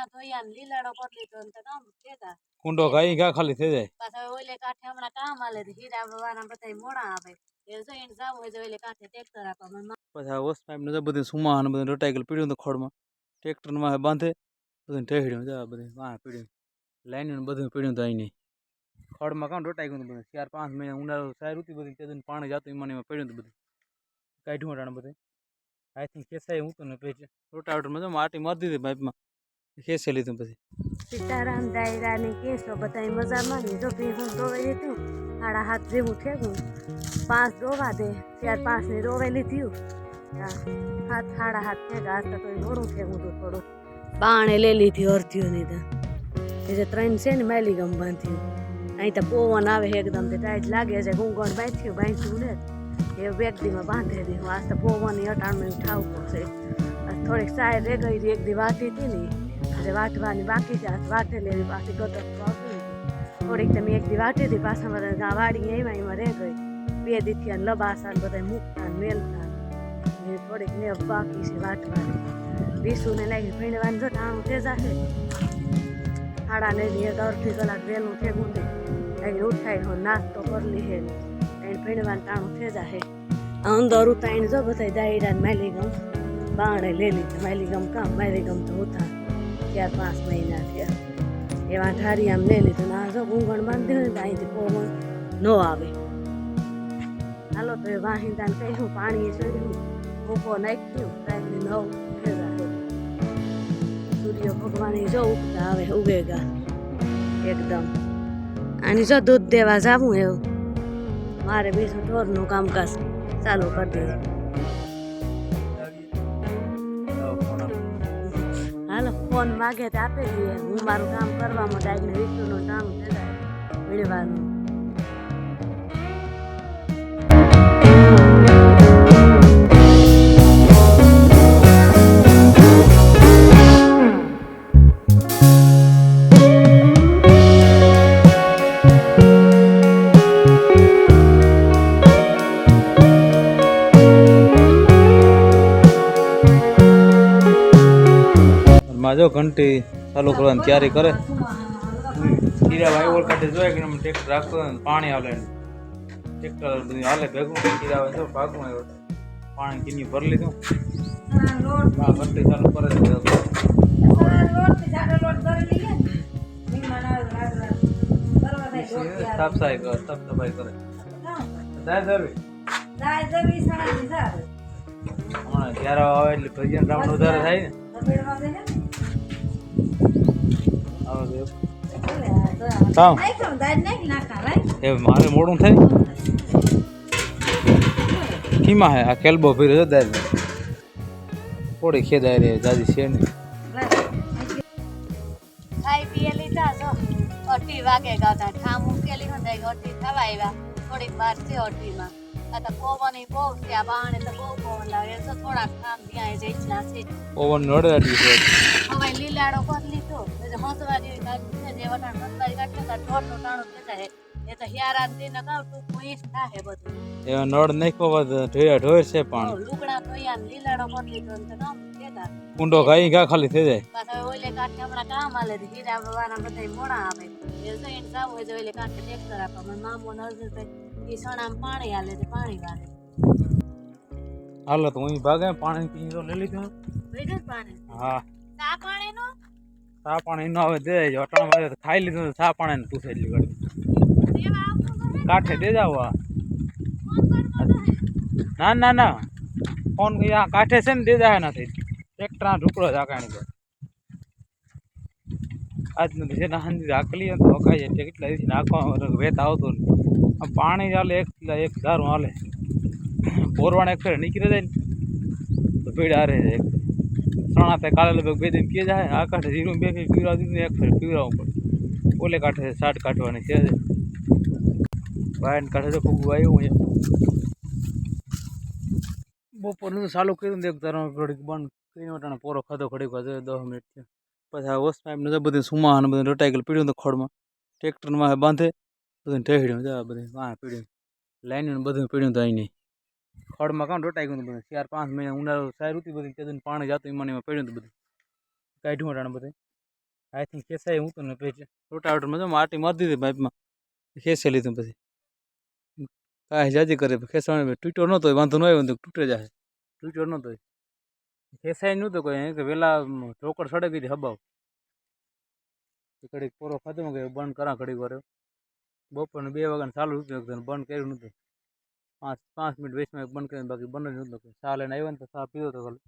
લુગડા ધોયા ને લીલાડો કરી લીધો ને તો કામ કેતા કુંડો ગાઈ ગા ખાલી થઈ જાય. પાછા ઓલે કાઠે હમણાં કામ આલે તો હીરા વાળા બધા મોડા આવે એ જો એને જાવું હોય તો ઓલે કાંઠે ટ્રેક્ટર આપવા પછી ઓસ પાઇપ ને બધું સુમા ને બધું રટાઈ પીડ્યું તો ખોડમાં ટ્રેક્ટરમાં બાંધે બધું ઠેહડ્યું જા બધું વાહ પીડ્યું લાઈન ને બધું પીડ્યું તો અહીં ખોડમાં કામ રોટાઈ ગયું બધું. ચાર પાંચ મહિના ઉનાળો સારી ઋતુ બધી તે પાણી જાતું એમાં એમાં પડ્યું હતું બધું. કાઢ્યું હટાણે બધું. આઈ થિંક ખેસાય હું તો ને રોટાવેટરમાં જો માટી મારી દીધી પાઇપમાં. ખેંચી લીધું પછી? સીતારામ દાયરા ને કેસો બધા મજામાં ને જો ભી હું દોવાઈ લીધું સાડા હાથ જેવું ઠેગું પાંચ રોવા દે, ચાર પાંચ ને દોવેલી થયું હાથ સાડા હાથ ઠેગા આજ તો મોડું ઠેગું તું થોડું. બાણે લઈ લીધી અડધ્યું ની તો એ જે ત્રણ છે ને મેલી ગમ બાંધ્યું અહીં તો પવન આવે એકદમ તે ટાઈટ લાગે છે ગુંગણ બાંધ્યું બાંધ્યું ને. એ વ્યક્તિમાં બાંધી દીધું આજ તો પવન અટાણું ઠાવ પડશે થોડીક સાઈડ રે ગઈ એક દી વાતી હતી ને. આજે વાટવાની બાકી છે વાટે લેવી પાછી નથી. થોડીક તમે એક દી વાટી હતી પાછા બધા ગા વાડી એમાં એમાં રહી ગઈ બે દીથી લબાસા ને બધા મૂકતા ને મેલતા ને થોડીક ને બાકી છે વાટવાની વિસુને લાગી ભીણવાનું જો ટાણું તે જાશે હાડા ને એક અડધી કલાક વહેલું થેગું ને અહીં ઉઠાઈ હો નાસ્તો કરલી હે એને ભીણવાનું ટાણું થઈ જાશે અંદર ઉતાઈને જો બધા દાયરા ને માલી ગમ બાણે લઈ લીધા માલી ગમ કામ મારી ગમ તો ઉતા ચાર પાંચ મહિના થયા. એવા ધારી આમ નહીં લીધું ને જો ગુંગણ બાંધી હોય ને અહીંથી પવન ન આવે. હાલો તો એ વાહિંદાને કહ્યું પાણી ચડ્યું. ભૂકો નાખ્યું રાતની નવ સૂર્ય ભગવાન જો ઉગતા આવે ઉગેગા એકદમ. આની જો દૂધ દેવા જાવું એવું મારે બીજું ઢોરનું કામકાજ ચાલુ કરી દીધું હાલો, ફોન માગે તો આપી દઈએ હું મારું કામ કરવામાં ડાયને વિષ્ણુનું કામ થાય મેળવાનું માં જો ઘંટી ચાલુ કરવાની તૈયારી કરે. કીરા ભાઈ ઓળ કાઢે જોઈએ કે ટ્રેક્ટર રાખતો પાણી હાલે ટ્રેક્ટર બધું હાલે ભેગું. કીરા ભાઈ જો ભાગું આવ્યો પાણી કિની ભરી લીધું. હા ઘંટી ચાલુ કરે છે સાફ સફાઈ કરે સાફ સફાઈ કરે. દાય ધરવી. હમણાં ત્યારે આવે એટલે ભજન રાઉન્ડ વધારે થાય ને. મારે મોડું થાય? કીમાં હે આ કેલ્બો ભીરો જો દાદ. થોડી ખેદાય રે દાદી છે ને ખાઈ પીએ લીધા જો. અટી વાગે ગાતા ઠામ ઉકેલી હોય અટી થવા આવ્યા. થોડીક વાર છે તો પવન નડે તો તો જઈચના છે. હવે લીલાડો કરી લીધો. એટલે છે જે વટાણ હંસવારી કાઢે તો ઢોરનું ટાણું થઈ જાય. એ તો હિયારા દિન કાવ ટૂંકું ઈશ થાય બધું. એ નડ નાખ્યો બાદ ઢોયા ઢોર છે પણ. લુકડા ધોયા લીલાડો કરી લીધો તો કામ કેતા. કુંડો ગાઈ ગા ખાલી થઈ જાય. પાછા ઓલે કાઠે હમણાં કામ આલે તો હીરા વાળા બધા મોડા આવે. એ તો એને કામ હોય તો ઓલે કાઠે ટ્રેક્ટર આપવા મામો મામો નરસિંહભાઈ એ સણામાં પાણી હાલે તો પાણી વાળે. હાલો તો હું ભાગે પાણી પી તો લઈ લીધું. પાણી? હા. સા પાણી નો? સા પાણી ન હવે દે અટાણ વાગે ખાઈ લીધું સા પાણી પૂછે એટલી ઘડી કાઠે દે જાવ ના ના ના. ફોન આ કાંઠે છે ને દે જાય નથી ટ્રેક્ટર ત્રણ ઢુકડો જ દે તો આજ નથી છે ના હાંજી આકલી તો હકાઈ જાય કેટલા દિવસ નાખવા વેત આવતો ને પાણી ચાલે એક એક ધારું હાલે. પોરવાણ એક ફેર નીકળી જાય ને, તો ભીડ હારે જાય એક. સણા તે કાલે લગભગ બે દિન કે જાય, આ કાંઠે જીરું બે ફેર પીવડાવી દીધું એક ફેર પીવડાવવું પડે. ઓલે કાંઠે સાટ કાઢવાની છે બહાર કાંઠે તો ફૂગવું આવ્યું અહીંયા. બપોરનું ચાલુ કર્યું એક ધારો, ઘડીક બંધ કરીને વટાણે પોરો ખાધો, ઘડીક વાર દસ મિનિટ થયો. પછી આ વસ્તુ પાઇપ ને બધું સુમા અને બધું રટાઈ ગયેલું પીડ્યું તો ખોડમાં. ટ્રેક્ટરમાં બાંધે બધું ઠેહડ્યું તો બધું વાહ પીડ્યું. લાઈન બધું પીડ્યું તો અહીં ખડમાં કામ રોટાઈ ગયું બધું. ચાર પાંચ મહિના ઉનાળો સારું ઋતુ બધી તે પાણી જતું, એમાં એમાં પીડ્યું હતું બધું. કાઢ્યું વટાણે બધું. આઈ થિંક ખેસાઈ હું તો ને પછી. રોટાવેટરમાં જો માટી મારી દીધી પાઇપમાં. ખેસી લીધું પછી. કાંઈ જાજી કરે ખેંચવાનું તૂટ્યો નહોતો વાંધો ન આવ્યો તો તૂટે જાય તૂટ્યો નહોતો ખેસાઈ નહોતો કોઈ કે વહેલા ઢોકળ સડે ગઈ હતી હબાવ. તો ઘડીક પોરો ખાધો કે બંધ કરા, ઘડીક વાર. બપોરને બે વાગ્યાને ચાલુ હતું એકદમ બંધ કર્યું નહોતું. પાંચ પાંચ મિનિટ વીસમાં એક બંધ કરીને બાકી બંધ જ નહોતું. ચા લઈને આવ્યો ને તો ચા પીધો તો ખાલી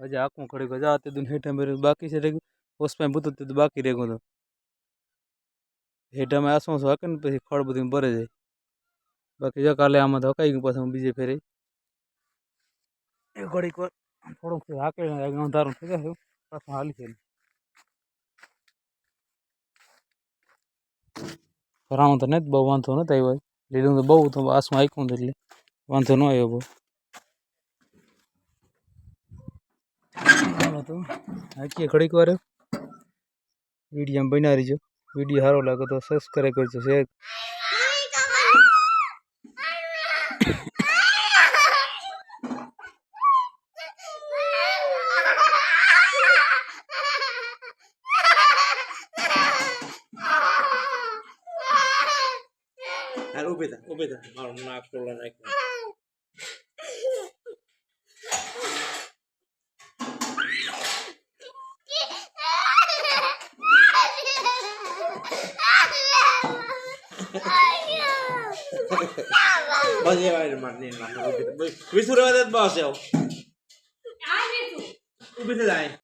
હજી આખું ઘડીક જા તે દુન હેઠા મેરે બાકી છે રેગું હોસ્પાઈ બુતું તે બાકી રેગું તો? હેઠામાં આસમાં હાકે ને પછી ખડ બધું ભરે જાય. બાકી જો કાલે આમાં તો હકાઈ ગયું પાછું હું બીજે ફેરે. એ ઘડીક વાર થોડુંક હાકે અંધારું થઈ જાય પાછું હાલી છે ભરાવું તો નથી, બહુ વાંધો નહોતો આવ્યો. લીધું તો બહુ તો આસમાં આંક્યું એટલે વાંધો ન આવ્યો બહુ. તો, હાકીએ ઘડીક વાર. વીડિયો બનાવી રહીજો વીડિયો સારો લાગે તો સબસ્ક્રાઈબ કરજો શેર હાલ ઊભી થા ઊભી થા મારું નાક ટોલા નાખ્યું બસ એવા એને માર નહીં નાખ ઊભી થા બસ વિસુ રહેવા દે બસ આવ ઊભી થા જાય